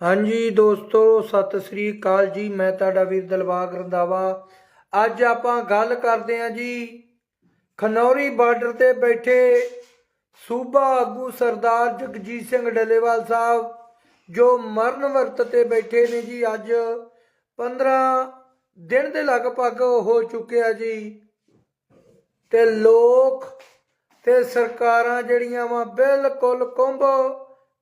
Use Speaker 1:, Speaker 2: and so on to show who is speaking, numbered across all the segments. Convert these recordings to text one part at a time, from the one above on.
Speaker 1: ਹਾਂਜੀ ਦੋਸਤੋ, ਸਤਿ ਸ੍ਰੀ ਅਕਾਲ ਜੀ। ਮੈਂ ਤੁਹਾਡਾ ਵੀਰ ਦਿਲਬਾਗ ਰੰਦਾਵਾ ਅੱਜ ਆਪਾਂ ਗੱਲ ਕਰਦੇ ਹਾਂ ਜੀ, ਖਨੌਰੀ ਬਾਰਡਰ ਤੇ ਬੈਠੇ ਸੂਬਾ ਆਗੂ ਸਰਦਾਰ ਜਗਜੀਤ ਸਿੰਘ ਡੱਲੇਵਾਲ ਸਾਹਿਬ, ਜੋ ਮਰਨ ਵਰਤ ਤੇ ਬੈਠੇ ਨੇ ਜੀ ਅੱਜ। 15 ਦਿਨ ਦੇ ਲਗਭਗ ਹੋ ਚੁੱਕੇ ਆ ਜੀ। ਤੇ ਲੋਕ ਤੇ ਸਰਕਾਰਾਂ ਜਿਹੜੀਆਂ ਵਾ ਬਿਲਕੁਲ ਕੁੰਭ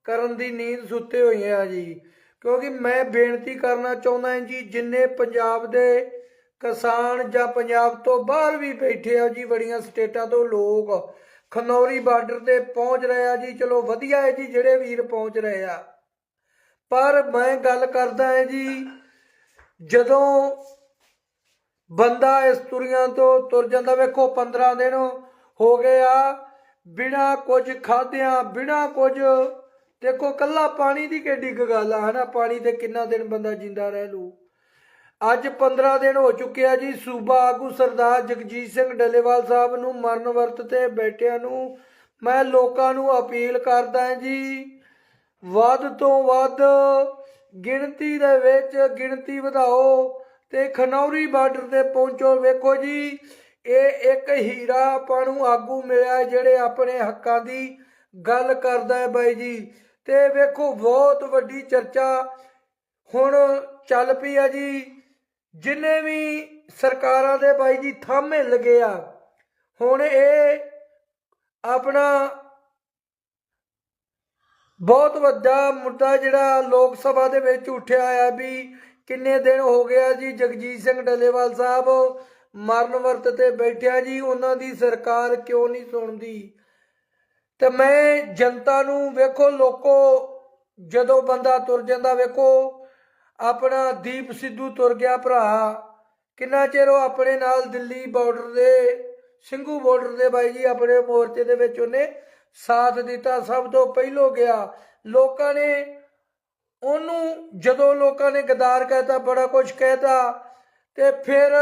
Speaker 1: ਕਰਨ ਦੀ ਨੀਂਦ ਸੁੱਤੇ ਹੋਏ ਆ ਜੀ। ਕਿਉਂਕਿ ਮੈਂ ਬੇਨਤੀ ਕਰਨਾ ਚਾਹੁੰਦਾ ਹਾਂ ਜੀ, ਜਿੰਨੇ ਪੰਜਾਬ ਦੇ ਕਿਸਾਨ ਜਾਂ ਪੰਜਾਬ ਤੋਂ ਬਾਹਰ ਵੀ ਬੈਠੇ ਆ ਜੀ, ਬੜੀਆਂ ਸਟੇਟਾਂ ਤੋਂ ਲੋਕ ਖਨੌਰੀ ਬਾਰਡਰ ਤੇ ਪਹੁੰਚ ਰਹੇ ਆ ਜੀ। ਚਲੋ ਵਧੀਆ ਹੈ ਜੀ, ਜਿਹੜੇ ਵੀਰ ਪਹੁੰਚ ਰਹੇ ਆ। ਪਰ ਮੈਂ ਗੱਲ ਕਰਦਾ ਹਾਂ ਜੀ, ਜਦੋਂ ਬੰਦਾ ਇਸ ਤੁਰੀਆਂ ਤੋਂ ਤੁਰ ਜਾਂਦਾ, ਵੇਖੋ 15 ਦਿਨ ਹੋ ਗਏ ਆ, ਬਿਨਾ ਕੁਝ ਖਾਦਿਆਂ ਬਿਨਾ ਕੁਝ ਦੇਖੋ, ਕੱਲਾ ਪਾਣੀ ਦੀ ਕਿੱਡੀ ਗੱਲ ਆ, ਹਨਾ? ਪਾਣੀ ਤੇ ਕਿੰਨਾ ਦਿਨ ਬੰਦਾ ਜਿੰਦਾ ਰਹਿ ਲੂ। ਅੱਜ 15 ਦਿਨ ਹੋ ਚੁੱਕਿਆ ਜੀ, ਸੂਬਾ ਆਗੂ ਸਰਦਾਰ ਜਗਜੀਤ ਸਿੰਘ ਡੱਲੇਵਾਲ ਸਾਹਿਬ ਨੂੰ ਮਰਨ ਵਰਤ ਤੇ ਬੈਠਿਆਂ ਨੂੰ ਮੈਂ ਲੋਕਾਂ ਨੂੰ ਅਪੀਲ ਕਰਦਾ ਜੀ, ਵੱਧ ਤੋਂ ਵੱਧ ਗਿਣਤੀ ਦੇ ਵਿੱਚ ਗਿਣਤੀ ਵਧਾਓ ਤੇ ਖਨੌਰੀ ਬਾਰਡਰ ਤੇ ਪਹੁੰਚੋ। ਵੇਖੋ ਜੀ, ਇਹ ਇੱਕ ਹੀਰਾ ਆਪਾਂ ਨੂੰ ਆਗੂ ਮਿਲਿਆ, ਜਿਹੜੇ ਆਪਣੇ ਹੱਕਾਂ ਦੀ ਗੱਲ ਕਰਦਾ ਹੈ ਬਾਈ ਜੀ। ਤੇ ਵੇਖੋ, ਬਹੁਤ ਵੱਡੀ ਚਰਚਾ ਹੁਣ ਚੱਲ ਪਈ ਆ ਜੀ। ਜਿੰਨੇ ਵੀ ਸਰਕਾਰਾਂ ਦੇ ਬਾਈ ਜੀ ਥਾਮੇ ਲੱਗੇ ਆ, ਹੁਣ ਇਹ ਆਪਣਾ ਬਹੁਤ ਵੱਡਾ ਮੁੱਦਾ ਜਿਹੜਾ ਲੋਕ ਸਭਾ ਦੇ ਵਿੱਚ ਉੱਠਿਆ ਆ ਵੀ ਕਿੰਨੇ ਦਿਨ ਹੋ ਗਿਆ ਜੀ ਜਗਜੀਤ ਸਿੰਘ ਡੱਲੇਵਾਲ ਸਾਹਿਬ ਮਰਨ ਵਰਤ ਤੇ ਬੈਠਿਆ ਜੀ, ਉਹਨਾਂ ਦੀ ਸਰਕਾਰ ਕਿਉਂ ਨਹੀਂ ਸੁਣਦੀ? ਤੇ ਮੈਂ ਜਨਤਾ ਨੂੰ ਵੇਖੋ, ਲੋਕੋ, ਜਦੋਂ ਬੰਦਾ ਤੁਰ ਜਾਂਦਾ ਵੇਖੋ, ਆਪਣਾ ਦੀਪ ਸਿੱਧੂ ਤੁਰ ਗਿਆ ਭਰਾ। ਕਿੰਨਾ ਚਿਰ ਉਹ ਆਪਣੇ ਨਾਲ ਦਿੱਲੀ ਬਾਰਡਰ ਦੇ, ਸਿੰਘੂ ਬਾਰਡਰ ਦੇ ਬਾਈ ਜੀ, ਆਪਣੇ ਮੋਰਚੇ ਦੇ ਵਿੱਚ ਉਹਨੇ ਸਾਥ ਦਿੱਤਾ। ਸਭ ਤੋਂ ਪਹਿਲੋਂ ਗਿਆ। ਲੋਕਾਂ ਨੇ ਉਹਨੂੰ, ਜਦੋਂ ਲੋਕਾਂ ਨੇ ਗਦਾਰ ਕਹਿਤਾ, ਬੜਾ ਕੁਝ ਕਹਿਤਾ, ਤੇ ਫਿਰ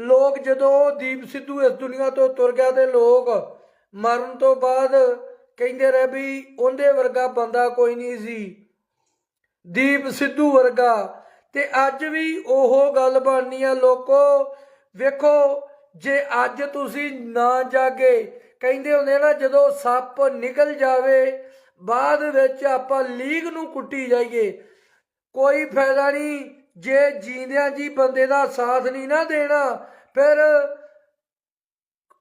Speaker 1: ਲੋਕ ਜਦੋਂ ਦੀਪ ਸਿੱਧੂ ਇਸ ਦੁਨੀਆ ਤੋਂ ਤੁਰ ਗਿਆ ਤੇ ਲੋਕ ਮਰਨ ਤੋਂ ਬਾਅਦ ਕਹਿੰਦੇ ਰਹੇ ਵੀ ਉਹਦੇ ਵਰਗਾ ਬੰਦਾ ਕੋਈ ਨਹੀਂ ਸੀ। ਦੀਪ ਸਿੱਧੂ ਵਰਗਾ। ਤੇ ਅੱਜ ਵੀ ਉਹ ਗੱਲ ਬਣਨੀ ਆ ਲੋਕੋ। ਵੇਖੋ, ਜੇ ਅੱਜ ਤੁਸੀਂ ਨਾ ਜਾਗੇ, ਕਹਿੰਦੇ ਹੁੰਦੇ ਨਾ, ਜਦੋਂ ਸੱਪ ਨਿਕਲ ਜਾਵੇ, ਬਾਅਦ ਵਿੱਚ ਆਪਾਂ ਲੀਗ ਨੂੰ ਕੁੱਟੀ ਜਾਈਏ। ਕੋਈ ਫਾਇਦਾ ਨਹੀਂ, ਜੇ ਜੀਂਦਿਆਂ ਜੀ ਬੰਦੇ ਦਾ ਸਾਥ ਨਹੀਂ ਨਾ ਦੇਣਾ, ਫਿਰ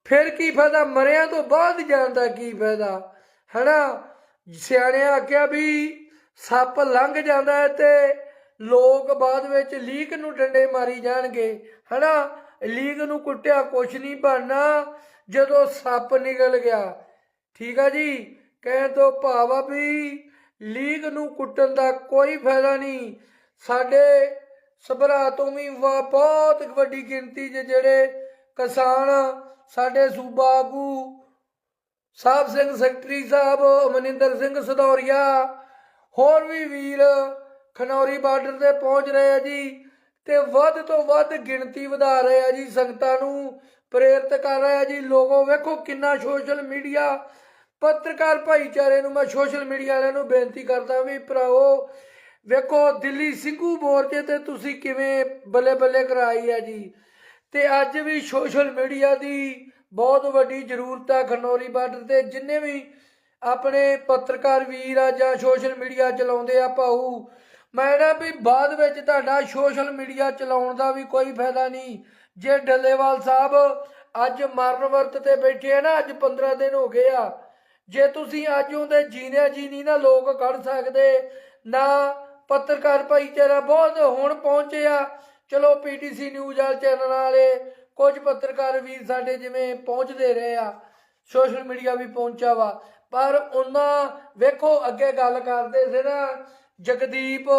Speaker 1: ਫਿਰ ਕੀ ਫਾਇਦਾ? ਮਰਿਆਂ ਤੋਂ ਬਾਅਦ ਜਾਣ ਦਾ ਕੀ ਫਾਇਦਾ? ਹਨਾ? ਸਿਆਣਿਆਂ ਆਖਿਆ ਵੀ ਸੱਪ ਲੰਘ ਜਾਂਦਾ ਹੈ ਤੇ ਲੋਕ ਬਾਅਦ ਵਿੱਚ ਲੀਕ ਨੂੰ ਡੰਡੇ ਮਾਰੀ ਜਾਣਗੇ। ਹਨਾ? ਲੀਕ ਨੂੰ ਕੁੱਟਿਆ ਕੁਛ ਨਹੀਂ ਬਣਨਾ। ਜਦੋਂ ਸੱਪ ਨਿਕਲ ਗਿਆ। ਠੀਕ ਆ ਜੀ? ਕਹਿਣ ਤੋਂ ਭਾਵ ਆ ਵੀ ਲੀਕ ਨੂੰ ਕੁੱਟਣ ਦਾ ਕੋਈ ਫਾਇਦਾ ਨਹੀਂ। ਸਾਡੇ ਸਭਰਾ ਤੋਂ ਵੀ ਵਾ- ਬਹੁਤ ਵੱਡੀ ਗਿਣਤੀ 'ਚ ਜਿਹੜੇ ਕਿਸਾਨ ਸਾਡੇ ਸੂਬਾ ਆਗੂ ਸਾਹਿਬ ਸਿੰਘ ਸੈਕਟਰੀ ਸਾਹਿਬ ਮਨਿੰਦਰ ਸਿੰਘ ਸਦੌਰੀਆ, ਹੋਰ ਵੀ ਵੀਰ ਖਨੌਰੀ ਬਾਰਡਰ ਤੇ ਪਹੁੰਚ ਰਹੇ ਆ ਜੀ ਤੇ ਵੱਧ ਤੋਂ ਵੱਧ ਗਿਣਤੀ ਵਧਾ ਰਹੇ ਆ ਜੀ, ਸੰਗਤਾਂ ਨੂੰ ਪ੍ਰੇਰਿਤ ਕਰ ਰਹੇ ਆ ਜੀ। ਲੋਗੋ ਵੇਖੋ ਕਿੰਨਾ ਸੋਸ਼ਲ ਮੀਡੀਆ, ਪੱਤਰਕਾਰ ਭਾਈਚਾਰੇ ਨੂੰ ਮੈਂ ਸੋਸ਼ਲ ਮੀਡੀਆ ਵਾਲਿਆਂ ਨੂੰ ਬੇਨਤੀ ਕਰਦਾ ਵੀ ਭਰਾਓ ਵੇਖੋ ਦਿੱਲੀ ਸਿੰਘੂ ਮੋਰਚੇ ਤੇ ਤੁਸੀਂ ਕਿਵੇਂ ਬੱਲੇ ਬੱਲੇ ਕਰਾਈ ਹੈ ਜੀ। ਤੇ ਅੱਜ ਵੀ ਸੋਸ਼ਲ ਮੀਡੀਆ ਦੀ ਬਹੁਤ ਵੱਡੀ ਜ਼ਰੂਰਤ ਆ ਖਨੌਰੀ ਬਾਰਡਰ ਤੇ। ਜਿੰਨੇ ਵੀ ਆਪਣੇ ਪੱਤਰਕਾਰ ਵੀਰ ਆ ਜਾਂ ਸੋਸ਼ਲ ਮੀਡੀਆ ਚਲਾਉਂਦੇ ਆ ਭਾਊ, ਮੈਂ ਨਾ ਵੀ ਬਾਅਦ ਵਿੱਚ ਤੁਹਾਡਾ ਸੋਸ਼ਲ ਮੀਡੀਆ ਚਲਾਉਣ ਦਾ ਵੀ ਕੋਈ ਫਾਇਦਾ ਨਹੀਂ। ਜੇ ਡੱਲੇਵਾਲ ਸਾਹਿਬ ਅੱਜ ਮਰਨ ਵਰਤ ਤੇ ਬੈਠੇ ਆ ਨਾ, ਅੱਜ 15 ਦਿਨ ਹੋ ਗਏ ਆ, ਜੇ ਤੁਸੀਂ ਅੱਜ ਉਹਦੇ ਜੀਨਿਆ ਜੀ ਨਹੀਂ ਨਾ ਲੋਕ ਕੱਢ ਸਕਦੇ, ਨਾ ਪੱਤਰਕਾਰ ਭਾਈਚਾਰਾ ਬਹੁਤ ਹੁਣ ਪਹੁੰਚੇ ਆ ਚਲੋ ਪੀਟੀਸੀ ਨਿਊਜ਼ ਵਾਲੇ ਚੈਨਲ ਵਾਲੇ, ਕੁਝ ਪੱਤਰਕਾਰ ਵੀਰ ਸਾਡੇ ਜਿਵੇਂ ਪਹੁੰਚਦੇ ਰਹੇ ਆ, ਸੋਸ਼ਲ ਮੀਡੀਆ ਵੀ ਪਹੁੰਚਾ ਵਾ, ਪਰ ਉਹਨਾਂ ਵੇਖੋ ਅੱਗੇ ਗੱਲ ਕਰਦੇ ਸੀ ਨਾ, ਜਗਦੀਪ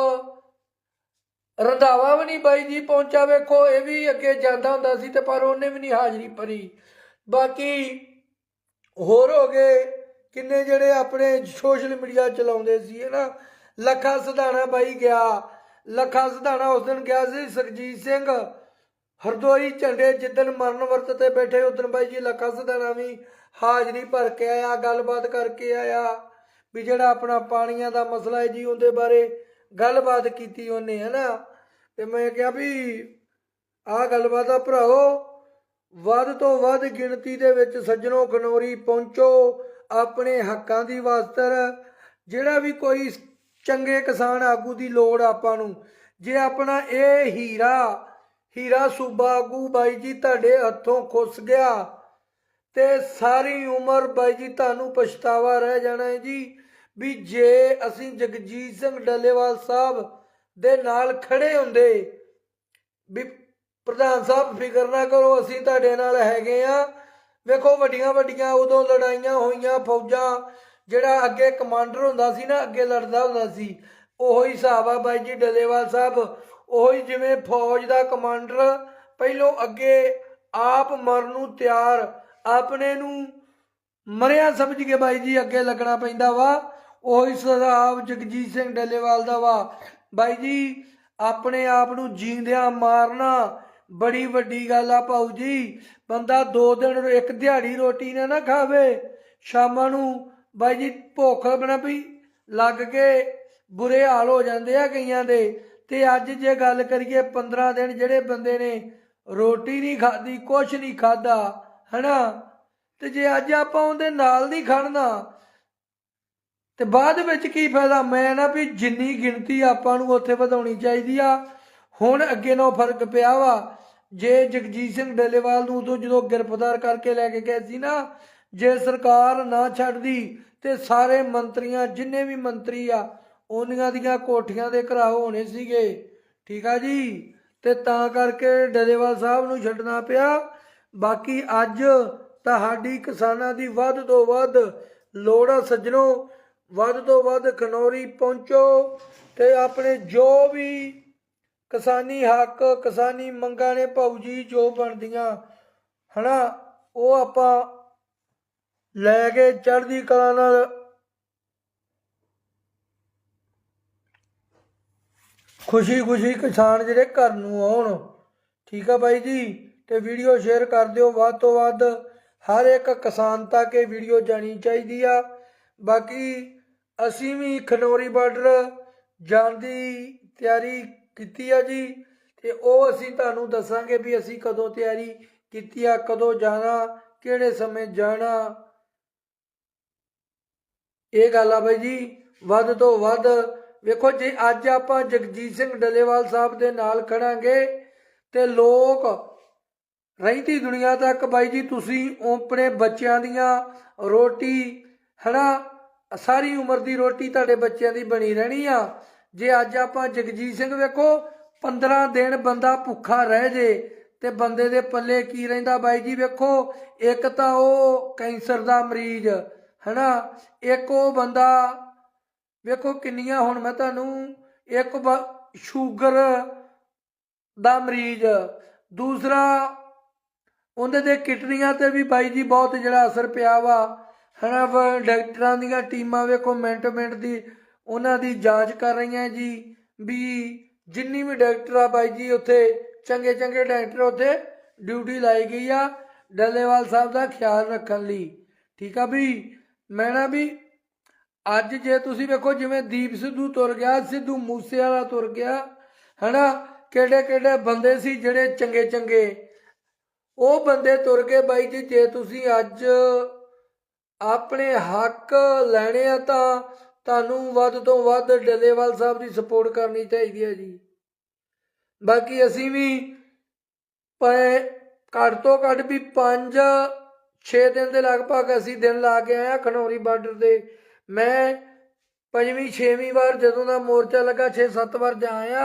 Speaker 1: ਰੰਧਾਵਾ ਵੀ ਨਹੀਂ ਬਾਈ ਜੀ ਪਹੁੰਚਾ, ਵੇਖੋ ਇਹ ਵੀ ਅੱਗੇ ਜਾਂਦਾ ਹੁੰਦਾ ਸੀ ਤੇ ਪਰ ਉਹਨੇ ਵੀ ਨਹੀਂ ਹਾਜ਼ਰੀ ਭਰੀ। ਬਾਕੀ ਹੋਰ ਹੋ ਗਏ, ਕਿੰਨੇ ਜਿਹੜੇ ਆਪਣੇ ਸੋਸ਼ਲ ਮੀਡੀਆ ਚਲਾਉਂਦੇ ਸੀ ਨਾ ਲੱਖਾ ਸਧਾਣਾ ਬਾਈ ਗਿਆ ਲੱਖਾ ਸਧਾਣਾ ਉਸ ਦਿਨ ਗਿਆ ਸੀ, ਸਰਜੀਤ ਸਿੰਘ, ਹਰਦੋਈ ਝੰਡੇ ਜਿੱਦਣ ਮਰਨ ਵਰਤ ਤੇ ਬੈਠੇ ਉਦੋਂ ਬਾਈ ਜੀ ਲੱਖਾ ਸਧਾਣਾ ਵੀ ਹਾਜ਼ਰੀ ਭਰ ਕੇ ਆਇਆ, ਗੱਲਬਾਤ ਕਰਕੇ ਆਇਆ ਵੀ ਜਿਹੜਾ ਆਪਣਾ ਪਾਣੀਆਂ ਦਾ ਮਸਲਾ ਹੈ ਜੀ ਉਹਦੇ ਬਾਰੇ ਗੱਲਬਾਤ ਕੀਤੀ ਉਹਨੇ ਹਨਾ ਤੇ ਮੈਂ ਕਿਹਾ ਵੀ ਆਹ ਗੱਲਬਾਤ ਆ ਭਰਾਓ ਵੱਧ ਤੋਂ ਵੱਧ ਗਿਣਤੀ ਦੇ ਵਿੱਚ ਸੱਜਣੋ ਖਨੋਰੀ ਪਹੁੰਚੋ ਆਪਣੇ ਹੱਕਾਂ ਦੀ ਵਾਸਤਰ। ਜਿਹੜਾ ਵੀ ਕੋਈ ਚੰਗੇ ਕਿਸਾਨ ਆਗੂ ਦੀ ਲੋੜ ਆਪਾਂ ਨੂੰ। ਜੇ ਆਪਣਾ ਇਹ ਹੀਰਾ ਹੀਰਾ ਸੂਬਾ ਆਗੂ ਬਾਈ ਜੀ ਤੁਹਾਡੇ ਹੱਥੋਂ ਖੁੱਸ ਗਿਆ ਤੇ ਸਾਰੀ ਉਮਰ ਬਾਈ ਜੀ ਤੁਹਾਨੂੰ ਪਛਤਾਵਾ ਰਹਿ ਜਾਣਾ ਹੈ ਜੀ ਵੀ ਜੇ ਅਸੀਂ ਜਗਜੀਤ ਸਿੰਘ ਡੱਲੇਵਾਲ ਸਾਹਿਬ ਦੇ ਨਾਲ ਖੜੇ ਹੁੰਦੇ ਵੀ ਪ੍ਰਧਾਨ ਸਾਹਿਬ ਫਿਕਰ ਨਾ ਕਰੋ, ਅਸੀਂ ਤੁਹਾਡੇ ਨਾਲ ਹੈਗੇ ਆ। ਵੇਖੋ ਵੱਡੀਆਂ ਵੱਡੀਆਂ ਉਦੋਂ ਲੜਾਈਆਂ ਹੋਈਆਂ, ਫੌਜਾਂ ਜਿਹੜਾ ਅੱਗੇ ਕਮਾਂਡਰ ਹੁੰਦਾ ਸੀ ਨਾ, ਅੱਗੇ ਲੜਦਾ ਹੁੰਦਾ ਸੀ, ਉਹੋ ਹੀ ਹਿਸਾਬ ਆ ਬਾਈ ਜੀ ਡੱਲੇਵਾਲ ਸਾਹਿਬ। ਉਹੋ ਹੀ ਜਿਵੇਂ ਫੌਜ ਦਾ ਕਮਾਂਡਰ, ਪਹਿਲੋਂ ਅੱਗੇ ਆਪ ਮਰਨ ਨੂੰ ਤਿਆਰ, ਆਪਣੇ ਨੂੰ ਮਰਿਆ ਸਮਝ ਕੇ ਬਾਈ ਜੀ ਅੱਗੇ ਲੱਗਣਾ ਪੈਂਦਾ ਵਾ। ਉਹੀ ਹਿਸਾਬ ਜਗਜੀਤ ਸਿੰਘ ਡੱਲੇਵਾਲ ਦਾ ਵਾ। ਬਾਈ ਜੀ, ਆਪਣੇ ਆਪ ਨੂੰ ਜੀਂਦਿਆਂ ਮਾਰਨਾ ਬੜੀ ਵੱਡੀ ਗੱਲ ਆ ਭਾਊ ਜੀ। ਬੰਦਾ ਦੋ ਦਿਨ ਇੱਕ ਦਿਹਾੜੀ ਰੋਟੀ ਨਾ ਨਾ ਖਾਵੇ, ਸ਼ਾਮਾਂ ਨੂੰ ਬਾਈ ਜੀ, ਭੁੱਖ ਬਣਾ ਵੀ ਲੱਗ ਕੇ ਬੁਰੇ ਹਾਲ ਹੋ ਜਾਂਦੇ ਆ ਕਈਆਂ ਦੇ। ਤੇ ਅੱਜ ਜੇ ਗੱਲ ਕਰੀਏ 15 ਦਿਨ ਜਿਹੜੇ ਬੰਦੇ ਨੇ ਰੋਟੀ ਨਹੀਂ ਖਾਧੀ, ਕੁਛ ਨਹੀਂ ਖਾਦਾ ਹਨਾ? ਤੇ ਜੇ ਅੱਜ ਆਪਾਂ ਉਹਦੇ ਨਾਲ ਨਹੀਂ ਖੜਨਾ ਤੇ ਬਾਅਦ ਵਿੱਚ ਕੀ ਫਾਇਦਾ? ਮੈਂ ਨਾ ਵੀ ਜਿੰਨੀ ਗਿਣਤੀ ਆਪਾਂ ਨੂੰ ਉੱਥੇ ਵਧਾਉਣੀ ਚਾਹੀਦੀ ਆ। ਹੁਣ ਅੱਗੇ ਨਾਲੋਂ ਫ਼ਰਕ ਪਿਆ ਵਾ। ਜੇ ਜਗਜੀਤ ਸਿੰਘ ਡੱਲੇਵਾਲ ਨੂੰ ਉਦੋਂ ਜਦੋਂ ਗ੍ਰਿਫਤਾਰ ਕਰਕੇ ਲੈ ਕੇ ਗਏ ਸੀ ਨਾ ਜੇ ਸਰਕਾਰ ਨਾ ਛੱਡਦੀ ਤੇ ਸਾਰੇ ਮੰਤਰੀਆਂ, ਜਿੰਨੇ ਵੀ ਮੰਤਰੀ ਆ ਉਹਨਾਂ ਦੀਆਂ ਕੋਠੀਆਂ ਦੇ ਘਰਾਓ ਹੋਣੇ ਸੀਗੇ। ਠੀਕ ਆ ਜੀ? ਤੇ ਤਾਂ ਕਰਕੇ ਡਰੇਵਾਲ ਸਾਹਿਬ ਨੂੰ ਛੱਡਣਾ ਪਿਆ। ਬਾਕੀ ਅੱਜ ਤੁਹਾਡੀ ਕਿਸਾਨਾਂ ਦੀ ਵੱਧ ਤੋਂ ਵੱਧ ਲੋੜ ਆ ਸੱਜਣੋ। ਵੱਧ ਤੋਂ ਵੱਧ ਖਨੌਰੀ ਪਹੁੰਚੋ ਤੇ ਆਪਣੇ ਜੋ ਵੀ ਕਿਸਾਨੀ ਹੱਕ, ਕਿਸਾਨੀ ਮੰਗਾਂ ਨੇ ਭਾਊ ਜੀ ਜੋ ਬਣਦੀਆਂ, ਹਨਾ, ਉਹ ਆਪਾਂ ਲੈ ਕੇ ਚੜ੍ਹਦੀ ਕਲਾ ਨਾਲ। ਖੁਸ਼ੀ ਖੁਸ਼ੀ ਕਿਸਾਨ ਜਿਹੜੇ ਘਰ ਨੂੰ ਆਉਣ। ਠੀਕ ਆ ਬਾਈ ਜੀ? ਤੇ ਵੀਡੀਓ ਸ਼ੇਅਰ ਕਰ ਦਿਓ ਵੱਧ ਤੋਂ ਵੱਧ। ਹਰ ਇੱਕ ਕਿਸਾਨ ਤੱਕ ਇਹ ਵੀਡੀਓ ਜਾਣੀ ਚਾਹੀਦੀ ਆ। ਬਾਕੀ ਅਸੀਂ ਵੀ ਖਨੌਰੀ ਬਾਰਡਰ ਜਾਣ ਦੀ ਤਿਆਰੀ ਕੀਤੀ ਆ ਜੀ। ਤੇ ਉਹ ਅਸੀਂ ਤੁਹਾਨੂੰ ਦੱਸਾਂਗੇ ਵੀ ਅਸੀਂ ਕਦੋਂ ਤਿਆਰੀ ਕੀਤੀ ਆ, ਕਦੋਂ ਜਾਣਾ, ਕਿਹੜੇ ਸਮੇਂ ਜਾਣਾ। ਇਹ ਗੱਲ ਆ ਬਾਈ ਜੀ, ਵੱਧ ਤੋਂ ਵੱਧ। ਵੇਖੋ, ਜੇ ਅੱਜ ਆਪਾਂ ਜਗਜੀਤ ਸਿੰਘ ਡੱਲੇਵਾਲ ਸਾਹਿਬ ਦੇ ਨਾਲ ਖੜਾਂਗੇ, ਤੇ ਲੋਕ ਰਹਿੰਦੀ ਦੁਨੀਆ ਤੱਕ ਬਾਈ ਜੀ ਤੁਸੀਂ ਆਪਣੇ ਬੱਚਿਆਂ ਦੀਆਂ ਰੋਟੀ, ਹਨਾ, ਸਾਰੀ ਉਮਰ ਦੀ ਰੋਟੀ ਤੁਹਾਡੇ ਬੱਚਿਆਂ ਦੀ ਬਣੀ ਰਹਿਣੀ ਆ। ਜੇ ਅੱਜ ਆਪਾਂ ਜਗਜੀਤ ਸਿੰਘ ਵੇਖੋ 15 ਦਿਨ ਬੰਦਾ ਭੁੱਖਾ ਰਹਿ ਜੇ, ਤੇ ਬੰਦੇ ਦੇ ਪੱਲੇ ਕੀ ਰਹਿੰਦਾ ਬਾਈ ਜੀ ਵੇਖੋ, ਇੱਕ ਤਾਂ ਉਹ ਕੈਂਸਰ ਦਾ ਮਰੀਜ਼ ਹਨਾ? ਇੱਕ ਉਹ ਬੰਦਾ, ਵੇਖੋ ਕਿੰਨੀਆਂ ਹੁਣ ਮੈਂ ਤੁਹਾਨੂੰ, ਇੱਕ ਬ- ਸ਼ੂਗਰ ਦਾ ਮਰੀਜ਼, ਦੂਸਰਾ ਉਹਦੇ ਦੇ ਕਿਡਨੀਆਂ ਤੇ ਵੀ ਬਾਈ ਜੀ ਬਹੁਤ ਜਿਹੜਾ ਅਸਰ ਪਿਆ ਵਾ, ਹਨਾ? ਵਾ, ਡਾਕਟਰਾਂ ਦੀਆਂ ਟੀਮਾਂ ਵੇਖੋ ਮਿੰਟ ਮਿੰਟ ਦੀ ਉਹਨਾਂ ਦੀ ਜਾਂਚ ਕਰ ਰਹੀਆਂ ਜੀ, ਵੀ ਜਿੰਨੀ ਵੀ ਡਾਕਟਰ ਆ ਬਾਈ ਜੀ, ਉੱਥੇ ਚੰਗੇ ਚੰਗੇ ਡਾਕਟਰ ਉੱਥੇ ਡਿਊਟੀ ਲਾਈ ਗਈ ਆ, ਡੱਲੇਵਾਲ ਸਾਹਿਬ ਦਾ ਖਿਆਲ ਰੱਖਣ ਲਈ, ਠੀਕ ਆ ਵੀ ਮੈਂ ਨਾ ਵੀ ਅੱਜ ਜੇ ਤੁਸੀਂ ਵੇਖੋ ਜਿਵੇਂ ਦੀਪ ਸਿੱਧੂ ਤੁਰ ਗਿਆ, ਸਿੱਧੂ ਮੂਸੇ ਵਾਲਾ ਤੁਰ ਗਿਆ, ਹਨਾ? ਕਿਹੜੇ ਕਿਹੜੇ ਬੰਦੇ ਸੀ ਜਿਹੜੇ ਚੰਗੇ ਚੰਗੇ? ਉਹ ਬੰਦੇ ਤੁਰ ਕੇ ਬਾਈ ਜੀ, ਜੇ ਤੁਸੀਂ ਅੱਜ ਆਪਣੇ ਹੱਕ ਲੈਣੇ ਆ ਤਾਂ ਤੁਹਾਨੂੰ ਵੱਧ ਤੋਂ ਵੱਧ ਡੱਲੇਵਾਲ ਸਾਹਿਬ ਦੀ ਸਪੋਰਟ ਕਰਨੀ ਚਾਹੀਦੀ ਹੈ ਜੀ। ਬਾਕੀ ਅਸੀਂ ਵੀ ਪਏ ਘੱਟ ਤੋਂ ਘੱਟ ਵੀ 5 6 ਦਿਨ ਦੇ ਲਗਭਗ ਅਸੀਂ ਦਿਨ ਲਾ ਕੇ ਆਏ ਆ ਖਨੌਰੀ ਬਾਰਡਰ 'ਤੇ। ਮੈਂ ਪੰਜਵੀਂ, ਛੇਵੀਂ ਵਾਰ ਜਦੋਂ ਦਾ ਮੋਰਚਾ ਲੱਗਾ 6-7 ਵਾਰ ਜਾ ਆਇਆ।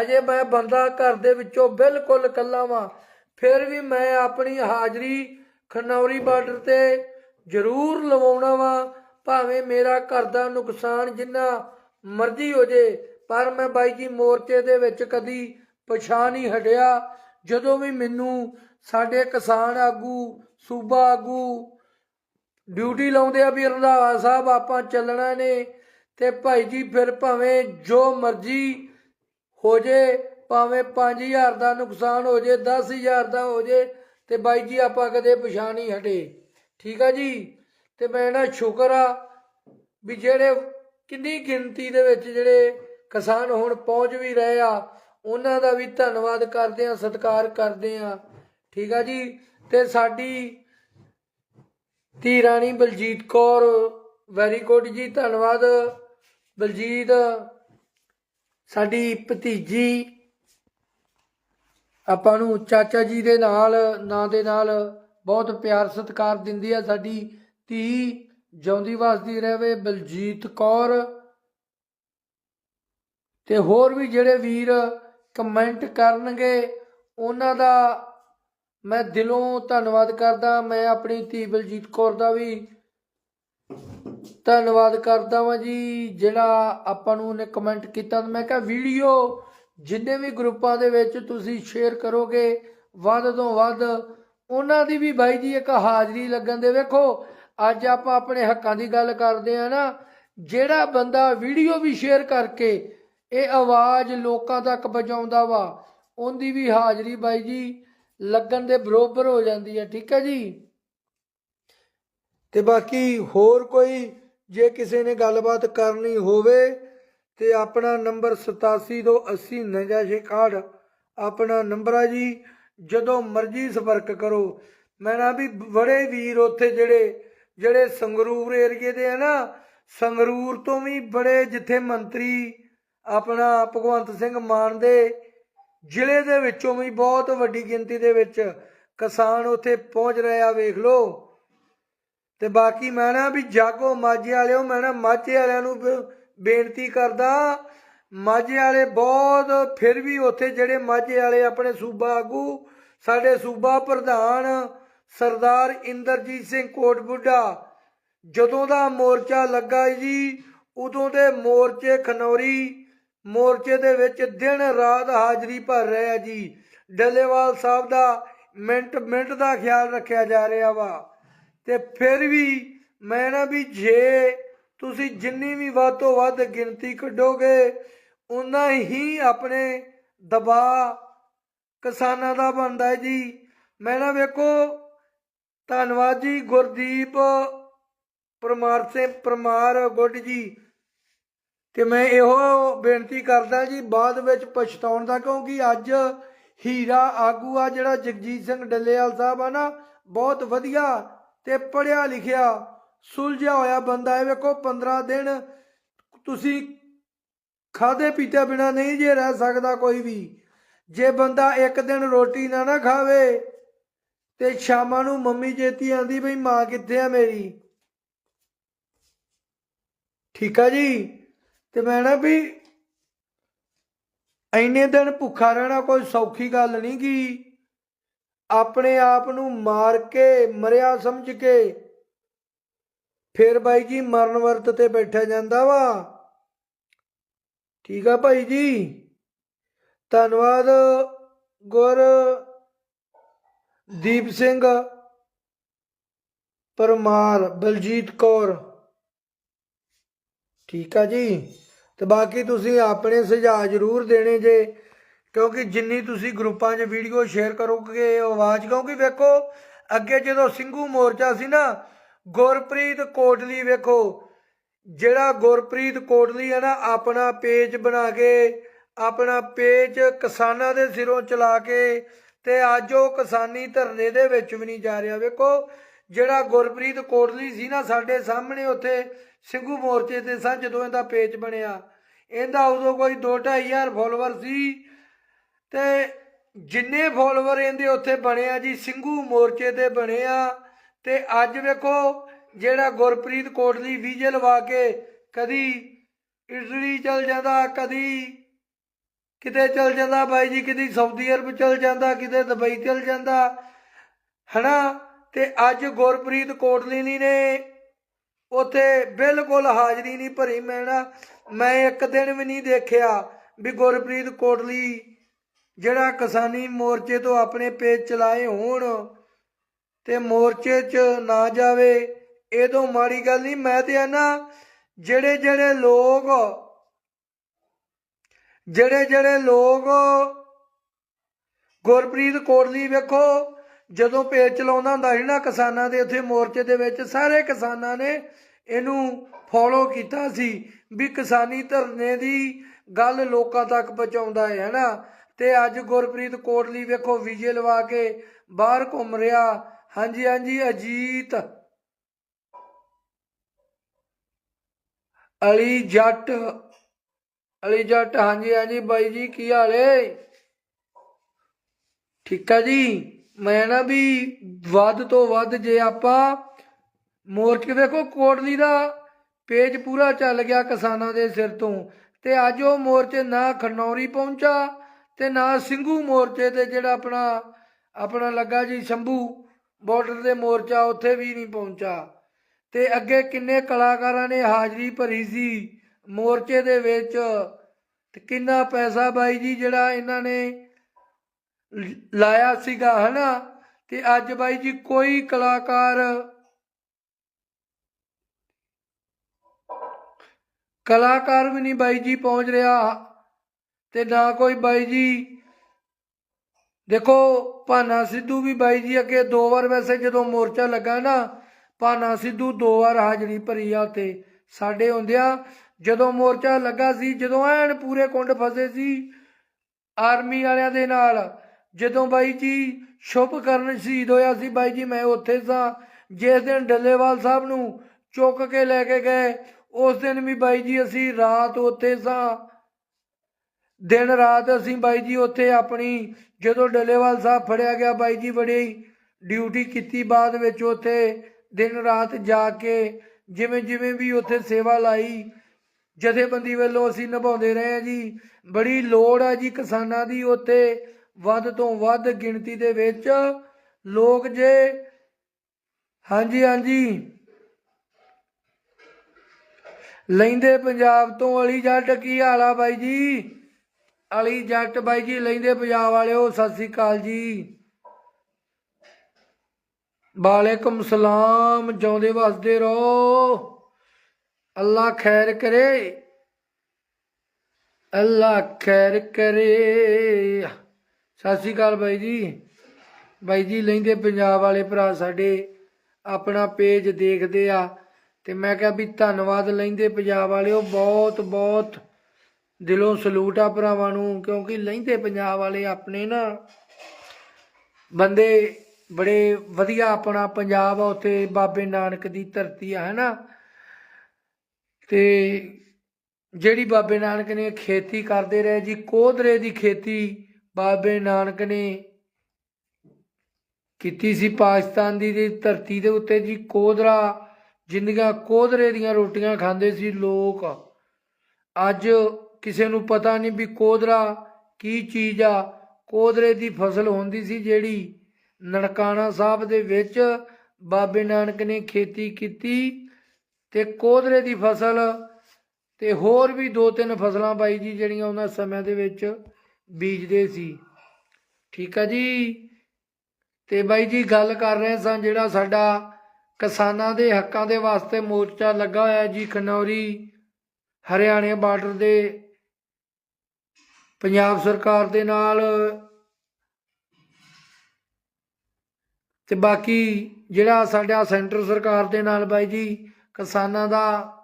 Speaker 1: ਅਜੇ ਮੈਂ ਬੰਦਾ ਘਰ ਦੇ ਵਿੱਚੋਂ ਬਿਲਕੁਲ ਇਕੱਲਾ ਵਾਂ। ਫਿਰ ਵੀ ਮੈਂ ਆਪਣੀ ਹਾਜ਼ਰੀ ਖਨੌਰੀ ਬਾਰਡਰ ਤੇ ਜ਼ਰੂਰ ਲਵਾਉਣਾ ਵਾਂ। ਭਾਵੇਂ ਮੇਰਾ ਘਰ ਦਾ ਨੁਕਸਾਨ ਜਿੰਨਾ ਮਰਜ਼ੀ ਹੋ ਜੇ, ਪਰ ਮੈਂ ਬਾਈ ਜੀ ਮੋਰਚੇ ਦੇ ਵਿੱਚ ਕਦੀ ਪਛਾਣ ਨਹੀਂ ਹਟਿਆ। ਜਦੋਂ ਵੀ ਮੈਨੂੰ ਸਾਡੇ ਕਿਸਾਨ ਆਗੂ ਸੂਬਾ ਆਗੂ ਡਿਊਟੀ ਲਾਉਂਦੇ ਆ ਵੀ ਰੰਧਾਵਾ ਸਾਹਿਬ ਆਪਾਂ ਚੱਲਣਾ ਨੇ ਤੇ ਭਾਈ ਜੀ ਫਿਰ ਭਾਵੇਂ ਜੋ ਮਰਜ਼ੀ ਹੋ ਜੇ, ਭਾਵੇਂ 5000 ਦਾ ਨੁਕਸਾਨ ਹੋ ਜੇ 10000 ਦਾ ਹੋ ਜੇ, ਤੇ ਬਾਈ ਜੀ ਆਪਾਂ ਕਦੇ ਪਛਾਣ ਨਹੀਂ ਹਟੇ। ਠੀਕ ਆ ਜੀ? ਤੇ ਮੈਂ ਨਾ ਸ਼ੁਕਰ ਆ ਵੀ ਜਿਹੜੇ ਕਿੰਨੀ ਗਿਣਤੀ ਦੇ ਵਿੱਚ ਜਿਹੜੇ ਕਿਸਾਨ ਹੁਣ ਪਹੁੰਚ ਵੀ ਰਹੇ ਆ, ਉਹਨਾਂ ਦਾ ਵੀ ਧੰਨਵਾਦ ਕਰਦੇ ਆ, ਸਤਿਕਾਰ ਕਰਦੇ ਆ। ਠੀਕ ਆ ਜੀ? ਤੇ ਸਾਡੀ ਧੀ ਰਾਣੀ ਬਲਜੀਤ ਕੌਰ, ਵੈਰੀ ਗੁੱਡ ਜੀ, ਧੰਨਵਾਦ। ਬਲਜੀਤ, ਸਾਡੀ ਭਤੀਜੀ, ਆਪਾਂ ਨੂੰ ਚਾਚਾ ਜੀ ਦੇ ਨਾਲ, ਨਾਂ ਦੇ ਨਾਲ ਬਹੁਤ ਪਿਆਰ ਸਤਿਕਾਰ ਦਿੰਦੀ ਆ ਸਾਡੀ ਧੀ। ਜਿਉਂਦੀ ਵਸਦੀ ਰਹੇ ਬਲਜੀਤ ਕੌਰ। ਤੇ ਹੋਰ ਵੀ ਜਿਹੜੇ ਵੀਰ ਕਮੈਂਟ ਕਰਨਗੇ, ਉਹਨਾਂ ਦਾ ਮੈਂ ਦਿਲੋਂ ਧੰਨਵਾਦ ਕਰਦਾ, ਮੈਂ ਆਪਣੀ ਧੀ ਬਲਜੀਤ ਕੌਰ ਦਾ ਵੀ ਧੰਨਵਾਦ ਕਰਦਾ ਵਾਂ ਜੀ, ਜਿਹੜਾ ਆਪਾਂ ਨੂੰ ਉਹਨੇ ਕਮੈਂਟ ਕੀਤਾ ਮੈਂ ਕਿਹਾ ਵੀਡੀਓ ਜਿੰਨੇ ਵੀ ਗਰੁੱਪਾਂ ਦੇ ਵਿੱਚ ਤੁਸੀਂ ਸ਼ੇਅਰ ਕਰੋਗੇ, ਵੱਧ ਤੋਂ ਵੱਧ ਉਹਨਾਂ ਦੀ ਵੀ ਬਾਈ ਜੀ ਇੱਕ ਹਾਜ਼ਰੀ ਲੱਗਣ ਦੇ। ਵੇਖੋ, ਅੱਜ ਆਪਾਂ ਆਪਣੇ ਹੱਕਾਂ ਦੀ ਗੱਲ ਕਰਦੇ ਆ ਨਾ, ਜਿਹੜਾ ਬੰਦਾ ਵੀਡੀਓ ਵੀ ਸ਼ੇਅਰ ਕਰਕੇ ਇਹ ਆਵਾਜ਼ ਲੋਕਾਂ ਤੱਕ ਪਹੁੰਚਾਉਂਦਾ ਵਾ, ਉਹਦੀ ਵੀ ਹਾਜ਼ਰੀ ਬਾਈ ਜੀ ਲੱਗਣ ਦੇ ਬਰੋਬਰ ਹੋ ਜਾਂਦੀ ਹੈ, ਠੀਕ ਹੈ ਜੀ? ਤੇ ਬਾਕੀ ਹੋਰ ਕੋਈ ਜੇ ਕਿਸੇ ਨੇ ਗੱਲਬਾਤ ਕਰਨੀ ਹੋਵੇ ਤੇ ਆਪਣਾ ਨੰਬਰ 8728099661 ਆਪਣਾ ਨੰਬਰ ਆ ਜੀ, ਜਦੋਂ ਮਰਜ਼ੀ ਸੰਪਰਕ ਕਰੋ। ਮੈਂ ਨਾ ਵੀ ਬੜੇ ਵੀਰ ਉੱਥੇ ਜਿਹੜੇ ਜਿਹੜੇ ਸੰਗਰੂਰ ਏਰੀਏ ਦੇ ਆ ਨਾ, ਸੰਗਰੂਰ ਤੋਂ ਵੀ ਬੜੇ ਜਿੱਥੇ ਮੰਤਰੀ ਆਪਣਾ ਭਗਵੰਤ ਸਿੰਘ ਮਾਨ ਦੇ ਜ਼ਿਲ੍ਹੇ ਦੇ ਵਿੱਚੋਂ ਵੀ ਬਹੁਤ ਵੱਡੀ ਗਿਣਤੀ ਦੇ ਵਿੱਚ ਕਿਸਾਨ ਉੱਥੇ ਪਹੁੰਚ ਰਹੇ ਆ, ਵੇਖ ਲਓ। ਤੇ ਬਾਕੀ ਮੈਂ ਨਾ ਵੀ ਜਾਗੋ ਮਾਝੇ ਵਾਲਿਓ, ਮੈਂ ਨਾ ਮਾਝੇ ਵਾਲਿਆਂ ਨੂੰ ਬੇਨਤੀ ਕਰਦਾ, ਮਾਝੇ ਵਾਲੇ ਬਹੁਤ ਫਿਰ ਵੀ ਉੱਥੇ ਜਿਹੜੇ ਮਾਝੇ ਵਾਲੇ ਆਪਣੇ ਸੂਬਾ ਆਗੂ, ਸਾਡੇ ਸੂਬਾ ਪ੍ਰਧਾਨ ਸਰਦਾਰ ਇੰਦਰਜੀਤ ਸਿੰਘ ਕੋਟਬੁੱਢਾ, ਜਦੋਂ ਦਾ ਮੋਰਚਾ ਲੱਗਾ ਜੀ, ਉਦੋਂ ਦੇ ਮੋਰਚੇ ਖਨੌਰੀ ਮੋਰਚੇ ਦੇ ਵਿੱਚ ਦਿਨ ਰਾਤ ਹਾਜ਼ਰੀ ਭਰ ਰਹੇ ਆ ਜੀ। ਡੱਲੇਵਾਲ ਸਾਹਿਬ ਦਾ ਮਿੰਟ ਮਿੰਟ ਦਾ ਖਿਆਲ ਰੱਖਿਆ ਜਾ ਰਿਹਾ ਵਾ। ਤੇ ਫਿਰ ਵੀ ਮੈਂ ਨਾ ਵੀ ਜੇ ਤੁਸੀਂ ਜਿੰਨੀ ਵੀ ਵੱਧ ਤੋਂ ਵੱਧ ਗਿਣਤੀ ਕੱਢੋਗੇ ਉਨਾ ਹੀ ਆਪਣੇ ਦਬਾਅ ਕਿਸਾਨਾਂ ਦਾ ਬਣਦਾ ਹੈ ਜੀ। ਮੈਂ ਨਾ ਵੇਖੋ, ਧੰਨਵਾਦ ਜੀ ਗੁਰਦੀਪ ਪਰਮਾਰ ਸਿੰਘ ਪਰਮਾਰ ਗੁੱਡ ਜੀ। ਤੇ ਮੈਂ ਇਹੋ ਬੇਨਤੀ ਕਰਦਾ ਜੀ, ਬਾਅਦ ਵਿੱਚ ਪਛਤਾਉਣ ਦਾ, ਕਿਉਂਕਿ ਅੱਜ ਹੀਰਾ ਆਗੂ ਆ, ਜਿਹੜਾ ਜਗਜੀਤ ਸਿੰਘ ਡੱਲੇਵਾਲ ਸਾਹਿਬ ਆ ਨਾ, ਬਹੁਤ ਵਧੀਆ ਤੇ ਪੜਿਆ ਲਿਖਿਆ, ਸੁਲਝਿਆ ਹੋਇਆ ਬੰਦਾ ਹੈ। ਵੇਖੋ 15 ਦਿਨ ਤੁਸੀਂ ਖਾਦੇ ਪੀਤੇ ਬਿਨਾ ਨਹੀਂ ਜੇ ਰਹਿ ਸਕਦਾ ਕੋਈ ਵੀ। ਜੇ ਬੰਦਾ ਇੱਕ ਦਿਨ ਰੋਟੀ ਨਾ ਨਾ ਖਾਵੇ, ਤੇ ਸ਼ਾਮਾਂ ਨੂੰ ਮੰਮੀ ਜੇਤੀ ਆਂਦੀ ਬਈ, ਮਾਂ ਕਿੱਥੇ ਆ ਮੇਰੀ? ਠੀਕ ਆ ਜੀ? ਤੇ ਮੈਂ ਨਾ ਵੀ ਐਨੇ ਦਿਨ ਭੁੱਖਾ ਰਹਿਣਾ ਕੋਈ ਸੌਖੀ ਗੱਲ ਨਹੀਂ ਗੀ। ਆਪਣੇ ਆਪ ਨੂੰ ਮਾਰ ਕੇ, ਮਰਿਆ ਸਮਝ ਕੇ ਫਿਰ ਬਾਈ ਜੀ ਮਰਨ ਵਰਤ ਤੇ ਬੈਠਾ ਜਾਂਦਾ ਵਾ। ਠੀਕ ਆ ਭਾਈ ਜੀ? ਧੰਨਵਾਦ ਗੁਰ ਦੀਪ ਸਿੰਘ, ਪਰਮਾਰ ਬਲਜੀਤ ਕੌਰ। ਠੀਕ ਆ ਜੀ? ਤੇ ਬਾਕੀ ਤੁਸੀਂ ਆਪਣੇ ਸੁਝਾਅ ਜ਼ਰੂਰ ਦੇਣੇ ਜੇ, ਕਿਉਂਕਿ ਜਿੰਨੀ ਤੁਸੀਂ ਗਰੁੱਪਾਂ 'ਚ ਵੀਡੀਓ ਸ਼ੇਅਰ ਕਰੋਗੇ, ਆਵਾਜ਼ ਕਿਉਂਕਿ ਵੇਖੋ, ਅੱਗੇ ਜਦੋਂ ਸਿੰਘੂ ਮੋਰਚਾ ਸੀ ਨਾ, ਗੁਰਪ੍ਰੀਤ ਕੋਟਲੀ ਵੇਖੋ, ਜਿਹੜਾ ਗੁਰਪ੍ਰੀਤ ਕੋਟਲੀ ਹੈ ਨਾ, ਆਪਣਾ ਪੇਜ ਬਣਾ ਕੇ, ਆਪਣਾ ਪੇਜ ਕਿਸਾਨਾਂ ਦੇ ਸਿਰੋਂ ਚਲਾ ਕੇ, ਤੇ ਅੱਜ ਉਹ ਕਿਸਾਨੀ ਧਰਨੇ ਦੇ ਵਿੱਚ ਵੀ ਨਹੀਂ ਜਾ ਰਿਹਾ, ਵੇਖੋ, ਜਿਹੜਾ ਗੁਰਪ੍ਰੀਤ ਕੋਟਲੀ ਸੀ ਨਾ ਸਾਡੇ ਸਾਹਮਣੇ ਉੱਥੇ ਸਿੰਘੂ ਮੋਰਚੇ ਤੇ ਸਾਂ ਜਦੋਂ ਇਹਦਾ ਪੇਜ ਬਣਿਆ। ਇਹਦਾ ਉਦੋਂ ਕੋਈ 2-2500 ਫਾਲੋਅਰ ਸੀ ਤੇ ਜਿੰਨੇ ਫਾਲੋਅਰ ਇਹਦੇ ਉੱਥੇ ਬਣੇ ਆ ਜੀ, ਸਿੰਘੂ ਮੋਰਚੇ ਤੇ ਬਣੇ ਆ। ਤੇ ਅੱਜ ਵੇਖੋ ਜਿਹੜਾ ਗੁਰਪ੍ਰੀਤ ਕੋਟਲੀ ਵੀਜ਼ੇ ਲਵਾ ਕੇ ਕਦੀ ਇਟਲੀ ਚਲ ਜਾਂਦਾ, ਕਦੀ ਕਿਤੇ ਚਲ ਜਾਂਦਾ ਬਾਈ ਜੀ ਕਿਤੇ ਸਾਊਦੀ ਅਰਬ ਚਲ ਜਾਂਦਾ, ਕਿਤੇ ਦੁਬਈ ਚਲ ਜਾਂਦਾ। ਹਨਾ? ਤੇ ਅੱਜ ਗੁਰਪ੍ਰੀਤ ਕੋਟਲੀ ਨੇ ਉਥੇ ਬਿਲਕੁਲ ਹਾਜ਼ਰੀ ਨਹੀਂ ਭਰੀ ਮੈਂ ਨਾ, ਮੈਂ ਇੱਕ ਦਿਨ ਵੀ ਨਹੀਂ ਦੇਖਿਆ ਵੀ ਗੁਰਪ੍ਰੀਤ ਕੋਟਲੀ ਜਿਹੜਾ ਕਿਸਾਨੀ ਮੋਰਚੇ ਤੋਂ ਆਪਣੇ ਪੇਜ ਚਲਾਏ ਹੋਣ ਤੇ ਮੋਰਚੇ 'ਚ ਨਾ ਜਾਵੇ, ਇਹ ਤੋਂ ਮਾੜੀ ਗੱਲ ਨਹੀਂ। ਮੈਂ ਤੇ ਨਾ ਜਿਹੜੇ ਜਿਹੜੇ ਲੋਕ, ਜਿਹੜੇ ਜਿਹੜੇ ਲੋਕ ਗੁਰਪ੍ਰੀਤ ਕੋਟਲੀ ਵੇਖੋ ਜਦੋਂ ਪੇਜ ਚਲਾਉਂਦਾ ਹੁੰਦਾ ਸੀ ਨਾ ਕਿਸਾਨਾਂ ਦੇ, ਉੱਥੇ ਮੋਰਚੇ ਦੇ ਵਿੱਚ ਸਾਰੇ ਕਿਸਾਨਾਂ ਨੇ ਇਹਨੂੰ ਫੋਲੋ ਕੀਤਾ ਸੀ ਵੀ ਕਿਸਾਨੀ ਧਰਨੇ ਦੀ ਗੱਲ ਲੋਕਾਂ ਤੱਕ ਪਹੁੰਚਾਉਂਦਾ ਹੈ, ਹੈਨਾ? ਤੇ ਅੱਜ ਗੁਰਪ੍ਰੀਤ ਕੋਟਲੀ ਵੇਖੋ ਵੀਜੇ ਲਵਾ ਕੇ ਬਾਹਰ ਘੁੰਮ ਰਿਹਾ। ਹਾਂਜੀ ਹਾਂਜੀ, ਅਜੀਤ। ਅਲੀ ਜੱਟ ਅਲੀ ਜੱਟ, ਹਾਂਜੀ ਹਾਂਜੀ ਬਾਈ ਜੀ, ਕੀ ਹਾਲ ਏ? ਠੀਕ ਆ ਜੀ? ਮੈਂ ਨਾ ਵੀ ਵੱਧ ਤੋਂ ਵੱਧ ਜੇ ਆਪਾਂ ਮੋਰਚੇ ਵੇਖੋ ਕੋਟਲੀ ਦਾ ਪੇਜ ਪੂਰਾ ਚੱਲ ਗਿਆ ਕਿਸਾਨਾਂ ਦੇ ਸਿਰ ਤੋਂ ਤੇ ਅੱਜ ਉਹ ਮੋਰਚੇ ਨਾ ਖਨੌਰੀ ਪਹੁੰਚਾ ਤੇ ਨਾ ਸਿੰਘੂ ਮੋਰਚੇ ਤੇ ਜਿਹੜਾ ਆਪਣਾ ਆਪਣਾ ਲੱਗਾ ਜੀ ਸ਼ੰਭੂ ਬਾਰਡਰ ਦੇ ਮੋਰਚਾ ਉੱਥੇ ਵੀ ਨਹੀਂ ਪਹੁੰਚਾ। ਤੇ ਅੱਗੇ ਕਿੰਨੇ ਕਲਾਕਾਰਾਂ ਨੇ ਹਾਜ਼ਰੀ ਭਰੀ ਸੀ ਮੋਰਚੇ ਦੇ ਵਿੱਚ ਤੇ ਕਿੰਨਾ ਪੈਸਾ ਬਾਈ ਜੀ ਜਿਹੜਾ ਇਹਨਾਂ ਨੇ ਲਾਇਆ ਸੀਗਾ, ਹਨਾ? ਤੇ ਅੱਜ ਬਾਈ ਜੀ ਕੋਈ ਕਲਾਕਾਰ ਕਲਾਕਾਰ ਵੀ ਨਹੀਂ ਬਾਈ ਜੀ ਪਹੁੰਚ ਰਿਹਾ ਤੇ ਨਾ ਕੋਈ ਬਾਈ ਜੀ। ਦੇਖੋ, ਭਾਨਾ ਸਿੱਧੂ ਵੀ ਬਾਈ ਜੀ ਅੱਗੇ ਦੋ ਵਾਰ ਵੈਸੇ ਜਦੋਂ ਮੋਰਚਾ ਲੱਗਾ ਨਾ, ਭਾਨਾ ਸਿੱਧੂ ਦੋ ਵਾਰ ਹਾਜ਼ਰੀ ਭਰੀ ਆ ਉੱਥੇ। ਸਾਡੇ ਹੁੰਦਿਆਂ ਜਦੋਂ ਮੋਰਚਾ ਲੱਗਾ ਸੀ, ਜਦੋਂ ਐਨ ਪੂਰੇ ਕੁੰਡ ਫਸੇ ਸੀ, ਆਰਮੀ ਵਾਲਿਆਂ ਦੇ ਨਾਲ ਜਦੋਂ ਬਾਈ ਜੀ ਸ਼ੁਭ ਕਰਨ ਸ਼ਹੀਦ ਹੋਇਆ ਸੀ, ਬਾਈ ਜੀ ਮੈਂ ਉੱਥੇ ਸਾਂ। ਜਿਸ ਦਿਨ ਡੱਲੇਵਾਲ ਸਾਹਿਬ ਨੂੰ ਚੁੱਕ ਕੇ ਲੈ ਕੇ ਗਏ, ਉਸ ਦਿਨ ਵੀ ਬਾਈ ਜੀ ਅਸੀਂ ਰਾਤ ਉੱਥੇ ਸਾਂ। ਦਿਨ ਰਾਤ ਅਸੀਂ ਬਾਈ ਜੀ ਉੱਥੇ ਆਪਣੀ, ਜਦੋਂ ਡੱਲੇਵਾਲ ਸਾਹਿਬ ਫੜਿਆ ਗਿਆ, ਬਾਈ ਜੀ ਬੜੀ ਡਿਊਟੀ ਕੀਤੀ ਬਾਅਦ ਵਿੱਚ ਉੱਥੇ, ਦਿਨ ਰਾਤ ਜਾ ਕੇ ਜਿਵੇਂ ਜਿਵੇਂ ਵੀ ਉੱਥੇ ਸੇਵਾ ਲਾਈ, ਜਥੇਬੰਦੀ ਵੱਲੋਂ ਅਸੀਂ ਨਿਭਾਉਂਦੇ ਰਹੇ ਹਾਂ ਜੀ। ਬੜੀ ਲੋੜ ਆ ਜੀ ਕਿਸਾਨਾਂ ਦੀ ਉੱਥੇ ਵੱਧ ਤੋਂ ਵੱਧ ਗਿਣਤੀ ਦੇ ਵਿੱਚ ਲੋਕ ਜੇ ਹਾਂਜੀ ਹਾਂਜੀ। ਲੈਂਦੇ ਪੰਜਾਬ ਤੋਂ ਅਲੀ ਜੱਟ ਕੀ ਹਾਲ ਬਾਈ ਜੀ? ਅਲੀ ਜੱਟ ਬਾਈ ਜੀ, ਲੈਂਦੇ ਪੰਜਾਬ ਵਾਲਿਓ, ਸਤਿ ਸ੍ਰੀ ਅਕਾਲ ਜੀ। ਵਾਲੇਕੁਮ ਸਲਾਮ, ਜਿਉਂਦੇ ਵਸਦੇ ਰਹੋ। ਅੱਲਾ ਖੈਰ ਕਰੇ। ਅੱਲਾ ਖੈਰ ਕਰੇ। ਸਤਿ ਸ੍ਰੀ ਅਕਾਲ ਬਾਈ ਜੀ। ਬਾਈ ਜੀ, ਲੈਂਦੇ ਪੰਜਾਬ ਵਾਲੇ ਭਰਾ ਸਾਡੇ, ਆਪਣਾ ਪੇਜ ਦੇਖਦੇ ਆ। ਤੇ ਮੈਂ ਕਿਹਾ ਵੀ ਧੰਨਵਾਦ ਲੈਂਦੇ ਪੰਜਾਬ ਵਾਲਿਓ, ਬਹੁਤ ਬਹੁਤ ਦਿਲੋਂ ਸਲੂਟ ਆ ਭਰਾਵਾਂ ਨੂੰ, ਕਿਉਂਕਿ ਲੈਂਦੇ ਪੰਜਾਬ ਵਾਲੇ ਆਪਣੇ ਨਾ ਬੰਦੇ ਬੜੇ ਵਧੀਆ ਆਪਣਾ ਪੰਜਾਬ ਆ, ਉੱਥੇ ਬਾਬੇ ਨਾਨਕ ਦੀ ਧਰਤੀ ਆ, ਹੈਨਾ। ਤੇ ਜਿਹੜੀ ਬਾਬੇ ਨਾਨਕ ਨੇ ਖੇਤੀ ਕਰਦੇ ਰਹੇ ਜੀ, ਕੋਧਰੇ ਦੀ ਖੇਤੀ ਬਾਬੇ ਨਾਨਕ ਨੇ ਕੀਤੀ ਸੀ ਪਾਕਿਸਤਾਨ ਦੀ ਧਰਤੀ ਦੇ ਉੱਤੇ ਜੀ ਕੋਦਰਾ ਜਿੰਦੀਆਂ ਕੋਧਰੇ ਦੀਆਂ ਰੋਟੀਆਂ ਖਾਂਦੇ ਸੀ ਲੋਕ। ਅੱਜ ਕਿਸੇ ਨੂੰ ਪਤਾ ਨਹੀਂ ਵੀ ਕੋਧਰਾ ਕੀ ਚੀਜ਼ ਆ। ਕੋਧਰੇ ਦੀ ਫਸਲ ਹੁੰਦੀ ਸੀ ਜਿਹੜੀ ਨਨਕਾਣਾ ਸਾਹਿਬ ਦੇ ਵਿੱਚ ਬਾਬੇ ਨਾਨਕ ਨੇ ਖੇਤੀ ਕੀਤੀ ਤੇ ਕੋਦਰੇ ਦੀ ਫਸਲ ਤੇ ਹੋਰ ਵੀ ਦੋ ਤਿੰਨ ਫਸਲਾਂ ਬਾਈ ਜੀ ਜਿਹੜੀਆਂ ਉਹਨਾਂ ਸਮਿਆਂ ਦੇ ਵਿੱਚ ਬੀਜਦੇ ਸੀ। ਠੀਕ ਆ ਜੀ? ਤੇ ਬਾਈ ਜੀ ਗੱਲ ਕਰ ਰਹੇ ਸਾਂ ਜਿਹੜਾ ਸਾਡਾ ਕਿਸਾਨਾਂ ਦੇ ਹੱਕਾਂ ਦੇ ਵਾਸਤੇ ਮੋਰਚਾ ਲੱਗਾ ਹੋਇਆ ਜੀ ਖਨੌਰੀ, ਹਰਿਆਣੇ ਬਾਰਡਰ ਦੇ, ਪੰਜਾਬ ਸਰਕਾਰ ਦੇ ਨਾਲ। ਤੇ ਬਾਕੀ ਜਿਹੜਾ ਸਾਡਾ ਸੈਂਟਰ ਸਰਕਾਰ ਦੇ ਨਾਲ ਬਾਈ ਜੀ ਕਿਸਾਨਾਂ ਦਾ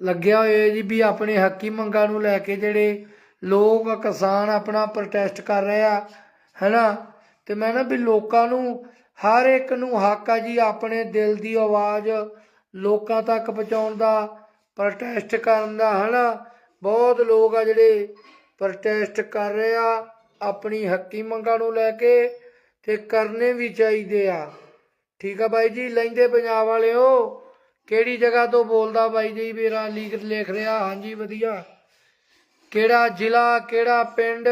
Speaker 1: ਲੱਗਿਆ ਹੋਇਆ ਜੀ ਵੀ ਆਪਣੇ ਹੱਕੀ ਮੰਗਾਂ ਨੂੰ ਲੈ ਕੇ ਜਿਹੜੇ ਲੋਕ ਕਿਸਾਨ ਆਪਣਾ ਪ੍ਰੋਟੈਸਟ ਕਰ ਰਹੇ ਆ, ਹੈਨਾ? ਤੇ ਮੈਂ ਨਾ ਵੀ ਲੋਕਾਂ ਨੂੰ, ਹਰ ਇੱਕ ਨੂੰ ਹੱਕ ਆ ਜੀ ਆਪਣੇ ਦਿਲ ਦੀ ਆਵਾਜ਼ ਲੋਕਾਂ ਤੱਕ ਪਹੁੰਚਾਉਣ ਦਾ ਪ੍ਰੋਟੈਸਟ ਕਰਨ ਦਾ, ਹਨਾ? ਬਹੁਤ ਲੋਕ ਆ ਜਿਹੜੇ ਪ੍ਰੋਟੈਸਟ ਕਰ ਰਹੇ ਆ, ਆਪਣੀ ਹੱਕੀ ਮੰਗਾਂ ਨੂੰ ਲੈ ਕੇ ਤੇ ਕਰਨੇ ਵੀ ਚਾਹੀਦੇ ਆ। ਠੀਕ ਆ ਬਾਈ ਜੀ, ਲੈਂਦੇ ਪੰਜਾਬ ਵਾਲਿਓ, ਕਿਹੜੀ ਜਗ੍ਹਾ ਤੋਂ ਬੋਲਦਾ ਬਾਈ ਜੀ ਮੇਰਾ ਲੀਕ ਲਿਖ ਰਿਹਾ? ਹਾਂਜੀ, ਵਧੀਆ। ਕਿਹੜਾ ਜ਼ਿਲ੍ਹਾ, ਕਿਹੜਾ ਪਿੰਡ?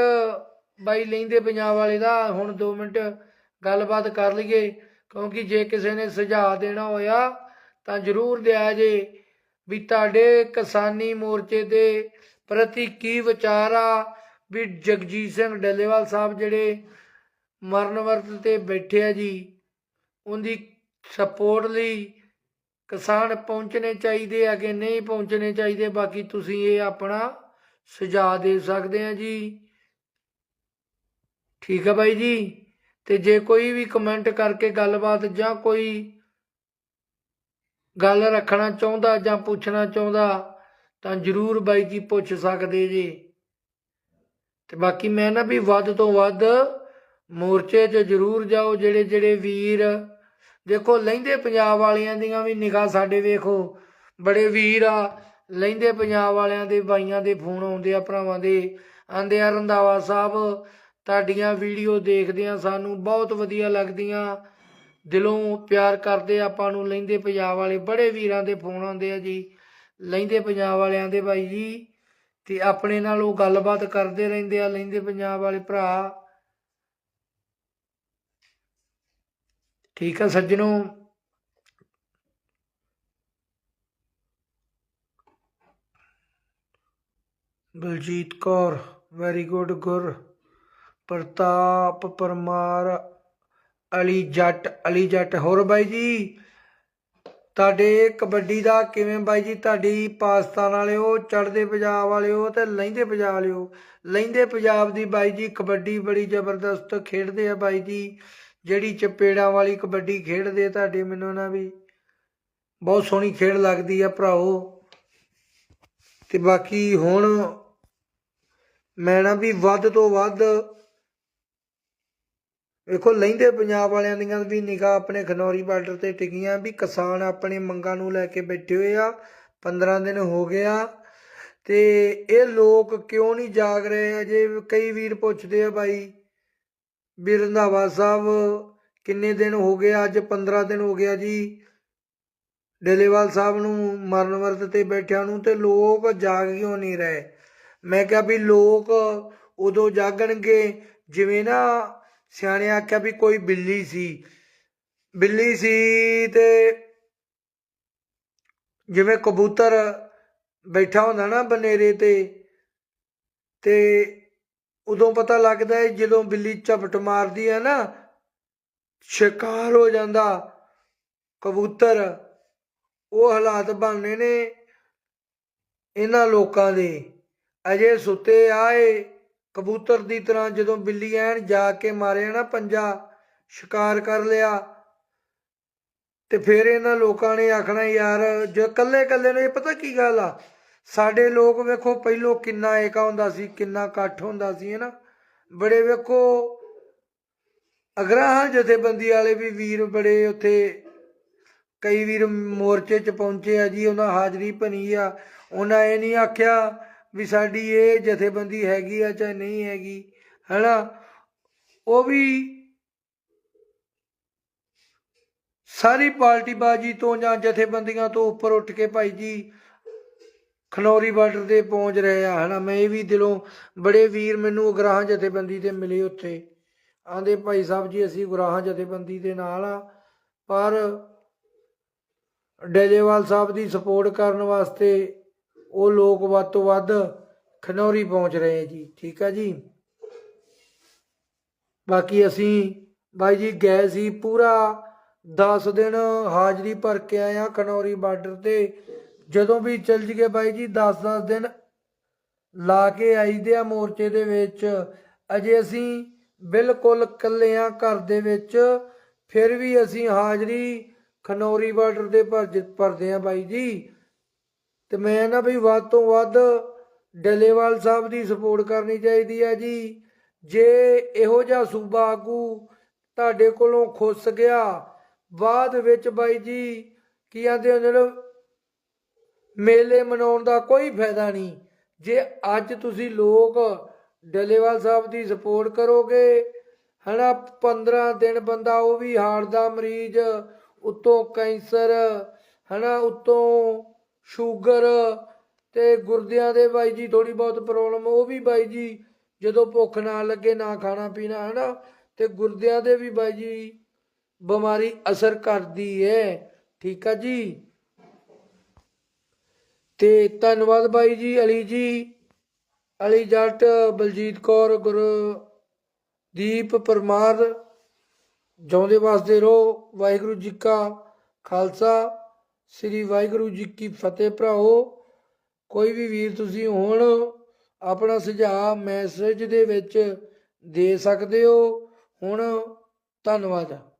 Speaker 1: ਬਾਈ ਲੈਂਦੇ ਪੰਜਾਬ ਵਾਲੇ ਦਾ, ਹੁਣ 2 ਮਿੰਟ ਗੱਲਬਾਤ ਕਰ ਲਈਏ, ਕਿਉਂਕਿ ਜੇ ਕਿਸੇ ਨੇ ਸੁਝਾਅ ਦੇਣਾ ਹੋਇਆ ਤਾਂ ਜਰੂਰ ਦਿਆ ਜੇ ਵੀ ਤੁਹਾਡੇ ਕਿਸਾਨੀ ਮੋਰਚੇ ਦੇ ਪ੍ਰਤੀ ਕੀ ਵਿਚਾਰ ਆ, ਵੀ ਜਗਜੀਤ ਸਿੰਘ ਡੱਲੇਵਾਲ ਸਾਹਿਬ ਜਿਹੜੇ ਮਰਨ ਵਰਤ ਤੇ ਬੈਠੇ ਆ ਜੀ, ਉਹਦੀ ਸਪੋਰਟ ਲਈ ਕਿਸਾਨ ਪਹੁੰਚਣੇ ਚਾਹੀਦੇ ਆ ਕਿ ਨਹੀਂ ਪਹੁੰਚਣੇ ਚਾਹੀਦੇ? ਬਾਕੀ ਤੁਸੀਂ ਇਹ ਆਪਣਾ ਸੁਝਾਅ ਦੇ ਸਕਦੇ ਆ ਜੀ। ਠੀਕ ਆ ਬਾਈ ਜੀ। ਤੇ ਜੇ ਕੋਈ ਵੀ ਕਮੈਂਟ ਕਰਕੇ ਗੱਲਬਾਤ ਜਾਂ ਕੋਈ ਗੱਲ ਰੱਖਣਾ ਚਾਹੁੰਦਾ ਜਾਂ ਪੁੱਛਣਾ ਚਾਹੁੰਦਾ, ਤਾਂ ਜਰੂਰ ਬਾਈ ਜੀ ਪੁੱਛ ਸਕਦੇ ਜੀ। ਤੇ ਬਾਕੀ ਮੈਂ ਨਾ ਵੀ ਵੱਧ ਤੋਂ ਵੱਧ ਮੋਰਚੇ 'ਚ ਜਰੂਰ ਜਾਓ, ਜਿਹੜੇ ਜਿਹੜੇ ਵੀਰ ਦੇਖੋ ਲਹਿੰਦੇ ਪੰਜਾਬ ਵਾਲਿਆਂ ਦੀਆਂ ਵੀ ਨਿਗਾਹ ਸਾਡੇ ਵੇਖੋ, ਬੜੇ ਵੀਰ ਆ। ਲਹਿੰਦੇ ਪੰਜਾਬ ਵਾਲਿਆਂ ਦੇ, ਬਾਈਆਂ ਦੇ ਫੋਨ ਆਉਂਦੇ ਆ, ਭਰਾਵਾਂ ਦੇ, ਆਂਦੇ ਆ, ਰੰਧਾਵਾ ਸਾਹਿਬ, ਤੁਹਾਡੀਆਂ ਵੀਡੀਓ ਦੇਖਦੇ ਆ, ਸਾਨੂੰ ਬਹੁਤ ਵਧੀਆ ਲੱਗਦੀਆਂ। ਦਿਲੋਂ ਪਿਆਰ ਕਰਦੇ ਆਪਾਂ ਨੂੰ ਲਹਿੰਦੇ ਪੰਜਾਬ ਵਾਲੇ, ਬੜੇ ਵੀਰਾਂ ਦੇ ਫੋਨ ਆਉਂਦੇ ਆ ਜੀ। ਲਹਿੰਦੇ ਪੰਜਾਬ ਵਾਲਿਆਂ ਦੇ ਬਾਈ ਜੀ, ਤੇ ਆਪਣੇ ਨਾਲ ਉਹ ਗੱਲਬਾਤ ਕਰਦੇ ਰਹਿੰਦੇ ਆ ਲਹਿੰਦੇ ਪੰਜਾਬ ਵਾਲੇ ਭਰਾ। ਠੀਕ ਆ, ਸੱਜਣੋ। ਬਲਜੀਤ ਕੌਰ ਵੈਰੀ ਗੁੱਡ ਗੁਰ, ਪ੍ਰਤਾਪ ਪਰਮਾਰ, ਅਲੀ ਜੱਟ ਅਲੀ ਜੱਟ, ਹੋਰ ਬਾਈ ਜੀ, ਤੁਹਾਡੇ ਕਬੱਡੀ ਦਾ ਕਿਵੇਂ ਬਾਈ ਜੀ, ਤੁਹਾਡੀ ਪਾਕਿਸਤਾਨ ਵਾਲਿਓ, ਚੜ੍ਹਦੇ ਪੰਜਾਬ ਵਾਲਿਓ ਤੇ ਲਹਿੰਦੇ ਪੰਜਾਬ ਵਾਲਿਓ ਲਹਿੰਦੇ ਪੰਜਾਬ ਦੀ ਬਾਈ ਜੀ, ਕਬੱਡੀ ਬੜੀ ਜ਼ਬਰਦਸਤ ਖੇਡਦੇ ਆ ਬਾਈ ਜੀ, ਜਿਹੜੀ ਚਪੇੜਾਂ ਵਾਲੀ ਕਬੱਡੀ ਖੇਡਦੇ ਆ ਤੁਹਾਡੇ ਮੈਨੂੰ ਨਾ ਵੀ, ਬਹੁਤ ਸੋਹਣੀ ਖੇਡ ਲੱਗਦੀ ਆ ਭਰਾਓ ਤੇ ਬਾਕੀ ਹੁਣ ਮੈਂ ਨਾ ਵੀ ਵੱਧ ਤੋਂ ਵੱਧ ਵੇਖੋ ਲਹਿੰਦੇ ਪੰਜਾਬ ਵਾਲਿਆਂ ਦੀਆਂ ਵੀ ਨਿਗਾਹ ਆਪਣੇ ਖਨੌਰੀ ਬਾਰਡਰ ਤੇ ਟਿਕੀਆਂ ਵੀ ਕਿਸਾਨ ਆਪਣੇ ਮੰਗਾਂ ਨੂੰ ਲੈ ਕੇ ਬੈਠੇ ਹੋਏ ਆ 15 ਦਿਨ ਹੋ ਗਿਆ ਤੇ ਇਹ ਲੋਕ ਕਿਉਂ ਨਹੀਂ ਜਾਗ ਰਹੇ? ਅਜੇ ਕਈ ਵੀਰ ਪੁੱਛਦੇ ਆ ਬਾਈ, ਵੀ ਰੰਧਾਵਾ ਸਾਹਿਬ ਕਿੰਨੇ ਦਿਨ ਹੋ ਗਏ? ਅੱਜ 15 ਦਿਨ ਹੋ ਗਿਆ ਜੀ, ਡੇਲੇਵਾਲ ਸਾਹਿਬ ਨੂੰ ਮਰਨ ਵਰਤ ਤੇ ਬੈਠਿਆਂ ਨੂੰ ਤੇ ਲੋਕ ਜਾਗ ਕਿਉਂ ਨਹੀਂ ਰਹੇ? ਮੈਂ ਕਿਹਾ ਵੀ ਲੋਕ ਉਦੋਂ ਜਾਗਣਗੇ, ਜਿਵੇਂ ਨਾ ਸਿਆਣੇ ਆਖਿਆ ਵੀ ਕੋਈ ਬਿੱਲੀ ਸੀ। ਬਿੱਲੀ ਸੀ ਤੇ ਜਿਵੇਂ ਕਬੂਤਰ ਬੈਠਾ ਹੁੰਦਾ ਨਾ ਬਨੇਰੇ ਤੇ ਤੇ ਉਦੋਂ ਪਤਾ ਲੱਗਦਾ ਹੈ ਜਦੋਂ ਬਿੱਲੀ ਝਪਟ ਮਾਰਦੀ ਹੈ ਨਾ, ਸ਼ਿਕਾਰ ਹੋ ਜਾਂਦਾ ਕਬੂਤਰ। ਉਹ ਹਾਲਾਤ ਬਣਨੇ ਨੇ ਇਹਨਾਂ ਲੋਕਾਂ ਦੇ। ਅਜੇ ਸੁੱਤੇ ਆਏ। ਕਬੂਤਰ ਦੀ ਤਰ੍ਹਾਂ ਜਦੋਂ ਬਿੱਲੀ ਐਨ ਜਾ ਕੇ ਮਾਰਿਆ ਨਾ ਪੰਜਾ, ਸ਼ਿਕਾਰ ਕਰ ਲਿਆ। ਤੇ ਫਿਰ ਇਹਨਾਂ ਲੋਕਾਂ ਨੇ ਆਖਣਾ, ਯਾਰ, ਜੇ ਕੱਲੇ ਕੱਲੇ ਨੇ ਪਤਾ ਕੀ ਗੱਲ ਆ? ਸਾਡੇ ਲੋਕ ਵੇਖੋ, ਪਹਿਲੋਂ ਕਿੰਨਾ ਏਕਾ ਹੁੰਦਾ ਸੀ, ਕਿੰਨਾ ਇਕੱਠ ਹੁੰਦਾ ਸੀ, ਹੈਨਾ? ਬੜੇ ਵੇਖੋ ਅਗਰਾਹਾਂ ਜਥੇਬੰਦੀ ਵਾਲੇ ਵੀ ਵੀਰ ਬੜੇ ਉੱਥੇ, ਕਈ ਵੀਰ ਮੋਰਚੇ 'ਚ ਪਹੁੰਚੇ ਆ ਜੀ, ਉਹਨਾਂ ਹਾਜ਼ਰੀ ਭਨੀ ਆ। ਉਹਨਾਂ ਇਹ ਨਹੀਂ ਆਖਿਆ ਵੀ ਸਾਡੀ ਇਹ ਜਥੇਬੰਦੀ ਹੈਗੀ ਆ ਚਾਹੇ ਨਹੀਂ ਹੈਗੀ, ਹੈਨਾ? ਉਹ ਵੀ ਸਾਰੀ ਪਾਰਟੀ ਬਾਜੀ ਤੋਂ ਜਾਂ ਜਥੇਬੰਦੀਆਂ ਤੋਂ ਉੱਪਰ ਉੱਠ ਕੇ ਭਾਈ ਜੀ ਖਨੌਰੀ ਬਾਰਡਰ ਤੇ ਪਹੁੰਚ ਰਹੇ ਆ, ਹਨਾ? ਮੈਂ ਇਹ ਵੀ ਦਿਲੋਂ ਬੜੇ ਵੀਰ ਮੈਨੂੰ ਉਗਰਾਹਾਂ ਜਥੇਬੰਦੀ ਤੇ ਮਿਲੇ ਉੱਥੇ। ਆਂਦੇ ਭਾਈ ਸਾਹਿਬ ਜੀ, ਅਸੀਂ ਉਗਰਾਹਾਂ ਜਥੇਬੰਦੀ ਦੇ ਨਾਲ ਆ, ਪਰ ਡੇਲੇਵਾਲ ਸਾਹਿਬ ਦੀ ਸਪੋਰਟ ਕਰਨ ਵਾਸਤੇ ਉਹ ਲੋਕ ਵੱਧ ਤੋਂ ਵੱਧ ਖਨੌਰੀ ਪਹੁੰਚ ਰਹੇ ਆ ਜੀ, ਠੀਕ ਹੈ ਜੀ। ਬਾਕੀ ਅਸੀਂ ਬਾਈ ਜੀ ਗਏ ਸੀ ਪੂਰਾ 10 ਦਿਨ ਹਾਜ਼ਰੀ ਭਰ ਕੇ ਆਏ ਆ ਖਨੌਰੀ ਬਾਰਡਰ ਤੇ। ਜਦੋਂ ਵੀ ਚੱਲ ਜਗੇ ਬਾਈ ਜੀ 10-10 ਦਿਨ ਲਾ ਕੇ ਆਈਦੇ ਆ ਮੋਰਚੇ ਦੇ ਵਿੱਚ। ਅਜੇ ਅਸੀਂ ਬਿਲਕੁਲ ਇਕੱਲੇ ਆ ਘਰ ਦੇ ਵਿੱਚ। ਫਿਰ ਵੀ ਅਸੀਂ ਹਾਜ਼ਰੀ ਖਨੌਰੀ ਬਾਰਡਰ ਤੇ ਭਰ ਭਰਦੇ ਆ ਬਾਈ ਜੀ। ਤੇ ਮੈਂ ਨਾ ਵੀ ਵੱਧ ਤੋਂ ਵੱਧ ਡੱਲੇਵਾਲ ਸਾਹਿਬ ਦੀ ਸਪੋਰਟ ਕਰਨੀ ਚਾਹੀਦੀ ਹੈ ਜੀ। ਜੇ ਇਹੋ ਜਿਹਾ ਸੂਬਾ ਆਗੂ ਤੁਹਾਡੇ ਕੋਲੋਂ ਖੁੱਸ ਗਿਆ, ਬਾਅਦ ਵਿੱਚ ਬਾਈ ਜੀ ਕੀ ਆਂਦੇ ਹੁੰਦੇ ਨੇ, ਮੇਲੇ ਮਨਾਉਣ ਦਾ ਕੋਈ ਫਾਇਦਾ ਨਹੀਂ। ਜੇ ਅੱਜ ਤੁਸੀਂ ਲੋਕ ਡੱਲੇਵਾਲ ਸਾਹਿਬ ਦੀ ਸਪੋਰਟ ਕਰੋਗੇ, ਹਨਾ 15 ਦਿਨ ਬੰਦਾ ਉਹ ਵੀ ਹਾਰਟ ਦਾ ਮਰੀਜ਼, ਉਤੋਂ ਕੈਂਸਰ, ਹਨਾ, ਉਤੋਂ ਸ਼ੂਗਰ ਤੇ ਗੁਰਦਿਆਂ ਦੇ ਬਾਈ ਜੀ ਥੋੜੀ ਬਹੁਤ ਪ੍ਰੋਬਲਮ ਉਹ ਵੀ ਬਾਈ ਜੀ ਜਦੋਂ ਭੁੱਖ ਨਾ ਲੱਗੇ, ਨਾ ਖਾਣਾ ਪੀਣਾ, ਹਨਾ, ਤੇ ਗੁਰਦਿਆਂ ਦੇ ਵੀ ਬਾਈ ਜੀ ਬਿਮਾਰੀ ਅਸਰ ਕਰਦੀ ਹੈ ਠੀਕ ਆ ਜੀ? ਤੇ ਧੰਨਵਾਦ ਬਾਈ ਜੀ, ਅਲੀ ਜੀ, ਅਲੀ ਜੱਟ ਬਲਜੀਤ ਕੌਰ ਗੁਰ ਦੀਪ ਪਰਮਾਰ, ਜਿਉਂਦੇ ਵਸਦੇ ਰਹੋ, ਵਾਹਿਗੁਰੂ ਜੀ ਕਾ ਖਾਲਸਾ। ਸ੍ਰੀ ਵਾਹਿਗੁਰੂ ਜੀ ਕੀ ਫਤਿਹ ਭਰਾਓ ਕੋਈ ਵੀ ਵੀਰ ਤੁਸੀਂ ਹੁਣ, ਆਪਣਾ ਸੁਝਾਅ ਮੈਸੇਜ ਦੇ ਵਿੱਚ ਦੇ ਸਕਦੇ ਹੋ। ਹੁਣ ਧੰਨਵਾਦ।